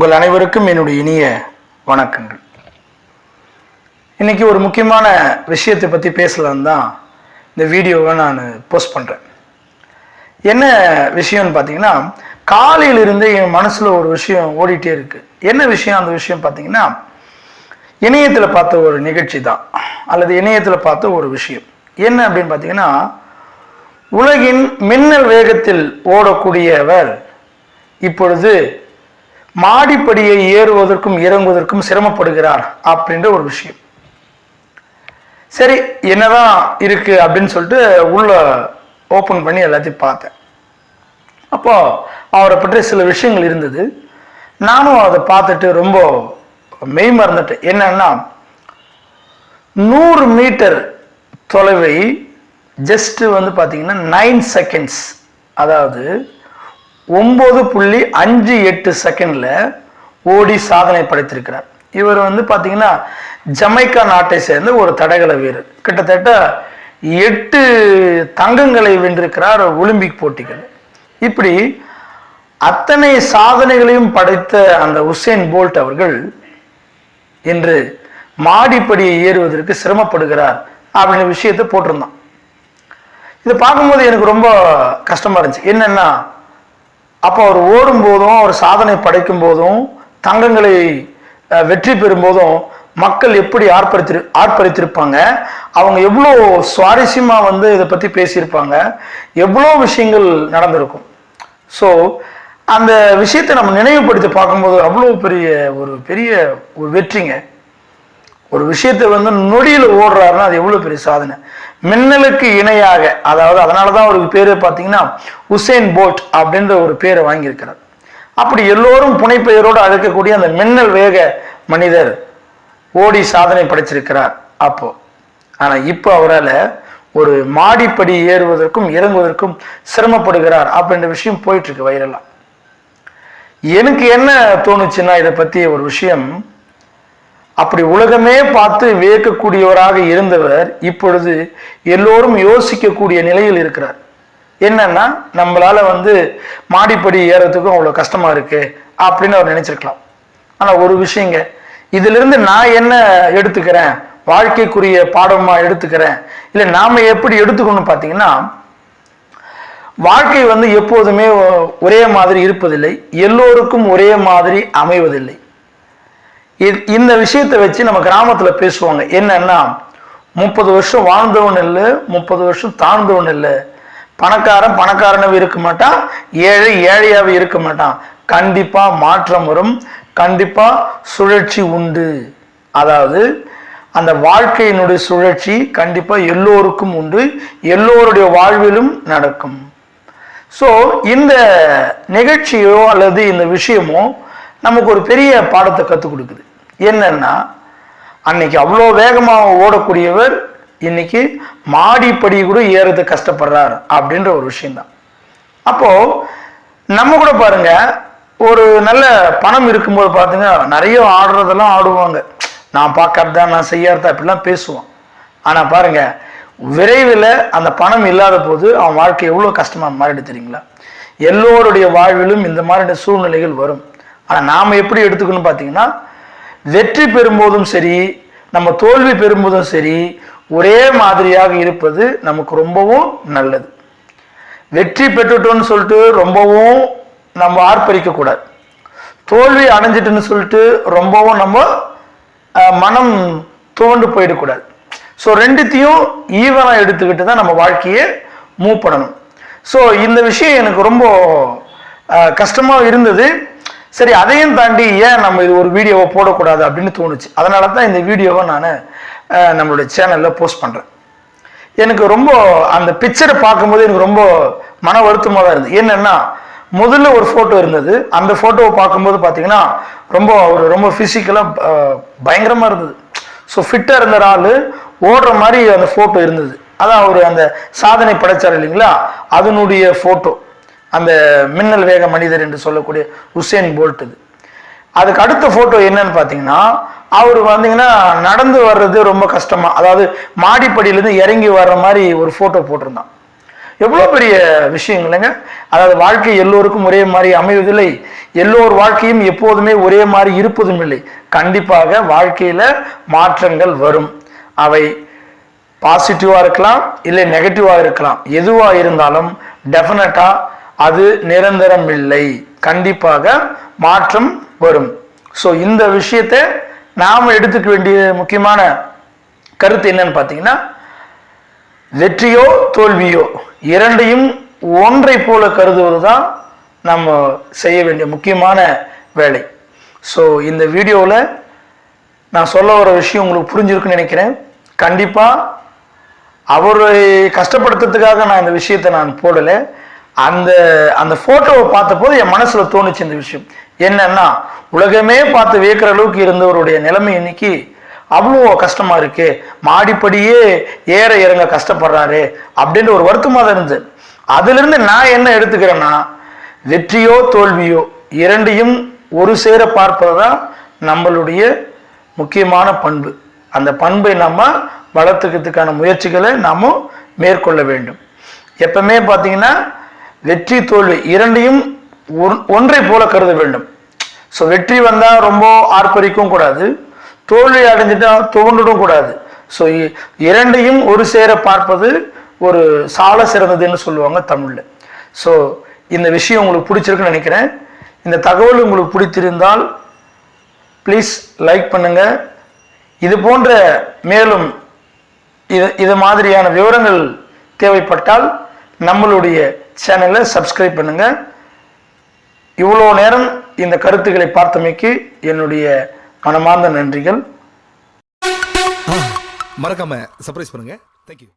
உங்கள் அனைவருக்கும் என்னுடைய இனிய வணக்கங்கள். இன்னைக்கு ஒரு முக்கியமான விஷயத்தை பற்றி பேசலான்னு தான் இந்த வீடியோவை நான் போஸ்ட் பண்ணுறேன் என்ன விஷயம்னு பார்த்தீங்கன்னா காலையிலிருந்து என் மனசில் ஒரு விஷயம் ஓடிட்டே இருக்கு. என்ன விஷயம்? அந்த விஷயம் பார்த்தீங்கன்னா இணையத்தில் பார்த்த ஒரு நிகழ்ச்சி தான் அல்லது இணையத்தில் பார்த்த ஒரு விஷயம். என்ன அப்படின்னு பார்த்தீங்கன்னா உலகின் மின்னல் வேகத்தில் ஓடக்கூடியவர் இப்பொழுது மாடிப்படியை ஏறுவதற்கும் இறங்குவதற்கும் சிரமப்படுகிறார் அப்படின்ற ஒரு விஷயம். சரி என்னதான் இருக்கு அப்படின்னு சொல்லிட்டு உள்ள ஓப்பன் பண்ணி எல்லாத்தையும் பார்த்தேன். அப்போ அவரை பற்றி சில விஷயங்கள் இருந்தது. நானும் அதை பார்த்துட்டு ரொம்ப மெய் மறந்துட்டேன். என்னன்னா நூறு மீட்டர் தொலைவை ஜஸ்ட் வந்து பார்த்தீங்கன்னா நைன் செகண்ட்ஸ் அதாவது ஒம்பது புள்ளி அஞ்சு எட்டு செகண்ட்ல ஓடி சாதனை படைத்திருக்கிறார். இவர் வந்து பார்த்தீங்கன்னா ஜமைக்கா நாட்டை சேர்ந்த ஒரு தடகள வீரர். கிட்டத்தட்ட எட்டு தங்கங்களை வென்றிருக்கிறார் ஒலிம்பிக் போட்டிகள். இப்படி அத்தனை சாதனைகளையும் படைத்த அந்த உசேன் போல்ட் அவர்கள் இன்று மாடிப்படியை ஏறுவதற்கு சிரமப்படுகிறார் அப்படிங்கிற விஷயத்தை போட்டிருந்தான். இதை பார்க்கும்போது எனக்கு ரொம்ப கஷ்டமா இருந்துச்சு. என்னன்னா அப்போ அவர் ஓடும் போதும் அவர் சாதனை படைக்கும் போதும் தங்கங்களை வெற்றி பெறும் போதும் மக்கள் எப்படி ஆர்ப்பரித்திரு ஆர்ப்பரித்திருப்பாங்க? அவங்க எவ்வளோ சுவாரஸ்யமாக வந்து இதை பற்றி பேசியிருப்பாங்க? எவ்வளோ விஷயங்கள் நடந்திருக்கும்? ஸோ அந்த விஷயத்தை நம்ம நினைவுபடுத்தி பார்க்கும்போது அவ்வளோ பெரிய ஒரு பெரிய ஒரு வெற்றிங்க. ஒரு விஷயத்தை வந்து நொடியில் ஓடுறாருன்னா அது எவ்வளோ பெரிய சாதனை. மின்னலுக்கு இணையாக அதாவது அதனால தான் அவருக்கு பேர் பார்த்தீங்கன்னா உசேன் போல்ட் அப்படின்ற ஒரு பேரை வாங்கியிருக்கிறார். அப்படி எல்லோரும் புனைப்பெயரோடு அழைக்கக்கூடிய அந்த மின்னல் வேக மனிதர் ஓடி சாதனை படைச்சிருக்கிறார் அப்போ. ஆனால் இப்போ அவரால் ஒரு மாடிப்படி ஏறுவதற்கும் இறங்குவதற்கும் சிரமப்படுகிறார் அப்படின்ற விஷயம் போயிட்டு இருக்கு எனக்கு என்ன தோணுச்சுன்னா இதை பற்றி ஒரு விஷயம் அப்படி உலகமே பார்த்து வியக்கக்கூடியவராக இருந்தவர் இப்பொழுது எல்லோரும் யோசிக்கக்கூடிய நிலையில் இருக்கிறார். என்னன்னா நம்மளால வந்து மாடிப்படி ஏறத்துக்கும் அவ்வளோ கஷ்டமா இருக்கு அப்படின்னு அவர் நினைச்சிருக்கலாம். ஆனா ஒரு விஷயங்க இதிலிருந்து நான் என்ன எடுத்துக்கிறேன்? வாழ்க்கைக்குரிய பாடமா எடுத்துக்கிறேன்? இல்லை நாம எப்படி எடுத்துக்கணும் பார்த்தீங்கன்னா வாழ்க்கை வந்து எப்போதுமே ஒரே மாதிரி இருப்பதில்லை எல்லோருக்கும் ஒரே மாதிரி அமைவதில்லை. இந்த விஷயத்தை வச்சு நம்ம கிராமத்தில் பேசுவாங்க. என்னன்னா முப்பது வருஷம் வாழ்ந்தவன் இல்லை முப்பது வருஷம் தாழ்ந்தவன் இல்லை. பணக்காரன் பணக்காரனவே இருக்க மாட்டான் ஏழை ஏழையாகவே இருக்க மாட்டான். கண்டிப்பாக மாற்றம் வரும் கண்டிப்பாக சுழற்சி உண்டு. அதாவது அந்த வாழ்க்கையினுடைய சுழற்சி கண்டிப்பாக எல்லோருக்கும் உண்டு எல்லோருடைய வாழ்விலும் நடக்கும். ஸோ இந்த நிகழ்ச்சியோ அல்லது இந்த விஷயமோ நமக்கு ஒரு பெரிய பாடத்தை கற்றுக் கொடுக்குது. என்னன்னா அன்னைக்கு அவ்வளோ வேகமாக ஓடக்கூடியவர் இன்னைக்கு மாடிப்படி கூட ஏறது கஷ்டப்படுறார் அப்படின்ற ஒரு விஷயம்தான். அப்போ நம்ம கூட பாருங்க ஒரு நல்ல பணம் இருக்கும்போது பார்த்துங்க நிறைய ஆடுறதெல்லாம் ஆடுவாங்க. நான் பார்க்கறதா நான் செய்யறதா அப்படிலாம் பேசுவான். ஆனால் பாருங்க விரைவில் அந்த பணம் இல்லாத போது அவன் வாழ்க்கை எவ்வளோ கஷ்டமாக மாறிடு தெரியுங்களா? எல்லோருடைய வாழ்விலும் இந்த மாதிரியான சூழ்நிலைகள் வரும். ஆனால் நாம் எப்படி எடுத்துக்கணும் பார்த்தீங்கன்னா வெற்றி பெறும்போதும் சரி நம்ம தோல்வி பெறும்போதும் சரி ஒரே மாதிரியாக இருப்பது நமக்கு ரொம்பவும் நல்லது. வெற்றி பெற்றுட்டோம்னு சொல்லிட்டு ரொம்பவும் நம்ம ஆர்ப்பரிக்க கூடாது. தோல்வி அடைஞ்சிட்டுன்னு சொல்லிட்டு ரொம்பவும் நம்ம மனம் துவண்டு போயிடக்கூடாது ஸோ ரெண்டுத்தையும் ஈவனாக எடுத்துக்கிட்டு தான் நம்ம வாழ்க்கையை மூவ் பண்ணணும். ஸோ இந்த விஷயம் எனக்கு ரொம்ப கஷ்டமாக இருந்தது. சரி அதையும் தாண்டி ஏன் நம்ம இது ஒரு வீடியோவை போடக்கூடாது அப்படின்னு தோணுச்சு. அதனால தான் இந்த வீடியோவை நான் நம்மளுடைய சேனலில் போஸ்ட் பண்ணுறேன் எனக்கு ரொம்ப அந்த பிக்சரை பார்க்கும்போது எனக்கு ரொம்ப மன வருத்தமாக தான் இருந்தது. என்னென்னா முதல்ல ஒரு ஃபோட்டோ இருந்தது. அந்த ஃபோட்டோவை பார்க்கும்போது பார்த்தீங்கன்னா ரொம்ப ஒரு ரொம்ப ஃபிசிக்கலாக பயங்கரமாக இருந்தது. ஸோ ஃபிட்டாக இருந்த ஆள் ஓடுற மாதிரி அந்த ஃபோட்டோ இருந்தது. அதான் அவர் அந்த சாதனை படைச்சார் இல்லைங்களா? அதனுடைய ஃபோட்டோ அந்த மின்னல் வேக மனிதர் என்று சொல்லக்கூடிய உசேன் போல்ட் இது. அதுக்கு அடுத்த ஃபோட்டோ என்னன்னு பார்த்தீங்கன்னா அவர் வந்தீங்கன்னா நடந்து வர்றது ரொம்ப கஷ்டமாக அதாவது மாடிப்படியிலேருந்து இறங்கி வர்ற மாதிரி ஒரு ஃபோட்டோ போட்டிருந்தான். எவ்வளோ பெரிய விஷயம் இல்லைங்க? அதாவது வாழ்க்கை எல்லோருக்கும் ஒரே மாதிரி அமைவதில்லை. எல்லோர் வாழ்க்கையும் எப்போதுமே ஒரே மாதிரி இருப்பதும் இல்லை. கண்டிப்பாக வாழ்க்கையில் மாற்றங்கள் வரும். அவை பாசிட்டிவாக இருக்கலாம் இல்லை நெகட்டிவாக இருக்கலாம். எதுவாக இருந்தாலும் டெஃபினட்டாக அது நிரந்தரம் இல்லை கண்டிப்பாக மாற்றம் வரும். ஸோ இந்த விஷயத்தை நாம் எடுத்துக்க வேண்டிய முக்கியமான கருத்து என்னன்னு பார்த்தீங்கன்னா வெற்றியோ தோல்வியோ இரண்டையும் ஒன்றை போல கருதுவது தான் நம்ம செய்ய வேண்டிய முக்கியமான வேலை. ஸோ இந்த வீடியோவில் நான் சொல்ல வர விஷயம் உங்களுக்கு புரிஞ்சிருக்குன்னு நினைக்கிறேன். கண்டிப்பாக அவரை கஷ்டப்படுத்துறதுக்காக நான் இந்த விஷயத்தை நான் போடலை. அந்த அந்த ஃபோட்டோவை பார்த்தபோது என் மனசில் தோணுச்சு இந்த விஷயம். என்னன்னா உலகமே பார்த்து வியக்கிற அளவுக்கு இருந்தவருடைய நிலைமை இன்னைக்கு அவ்வளோ கஷ்டமா இருக்கு. மாடிப்படியே ஏற இறங்க கஷ்டப்படுறாரு அப்படின்ற ஒரு வருத்தமாக தான் இருந்தது. அதுலேருந்து நான் என்ன எடுத்துக்கிறேன்னா வெற்றியோ தோல்வியோ இரண்டையும் ஒரு சேர பார்ப்பது தான் நம்மளுடைய முக்கியமான பண்பு. அந்த பண்பை நம்ம வளர்த்துக்கிறதுக்கான முயற்சிகளை நாம மேற்கொள்ள வேண்டும். எப்பவுமே பார்த்தீங்கன்னா வெற்றி தோல்வி இரண்டையும் ஒன்- ஒன்றை போல கருத வேண்டும். ஸோ வெற்றி வந்தால் ரொம்ப ஆர்ப்பரிக்கவும் கூடாது. தோல்வி அடைஞ்சிட்டா துவண்டுடும் கூடாது. ஸோ இரண்டையும் ஒரு சேர பார்ப்பது ஒரு சால சிறந்ததுன்னு சொல்லுவாங்க தமிழில். ஸோ இந்த விஷயம் உங்களுக்கு பிடிச்சிருக்குன்னு நினைக்கிறேன். இந்த தகவல் உங்களுக்கு பிடித்திருந்தால் ப்ளீஸ் லைக் பண்ணுங்க. இது போன்ற மேலும் இது இது மாதிரியான விவரங்கள் தேவைப்பட்டால் நம்மளுடைய சேனலை சப்ஸ்கிரைப் பண்ணுங்க. இவ்வளோ நேரம் இந்த கருத்துக்களை பார்த்தமைக்கு என்னுடைய மனமார்ந்த நன்றிகள். மறக்காம சர்ப்ரைஸ் பண்ணுங்க. தேங்க்யூ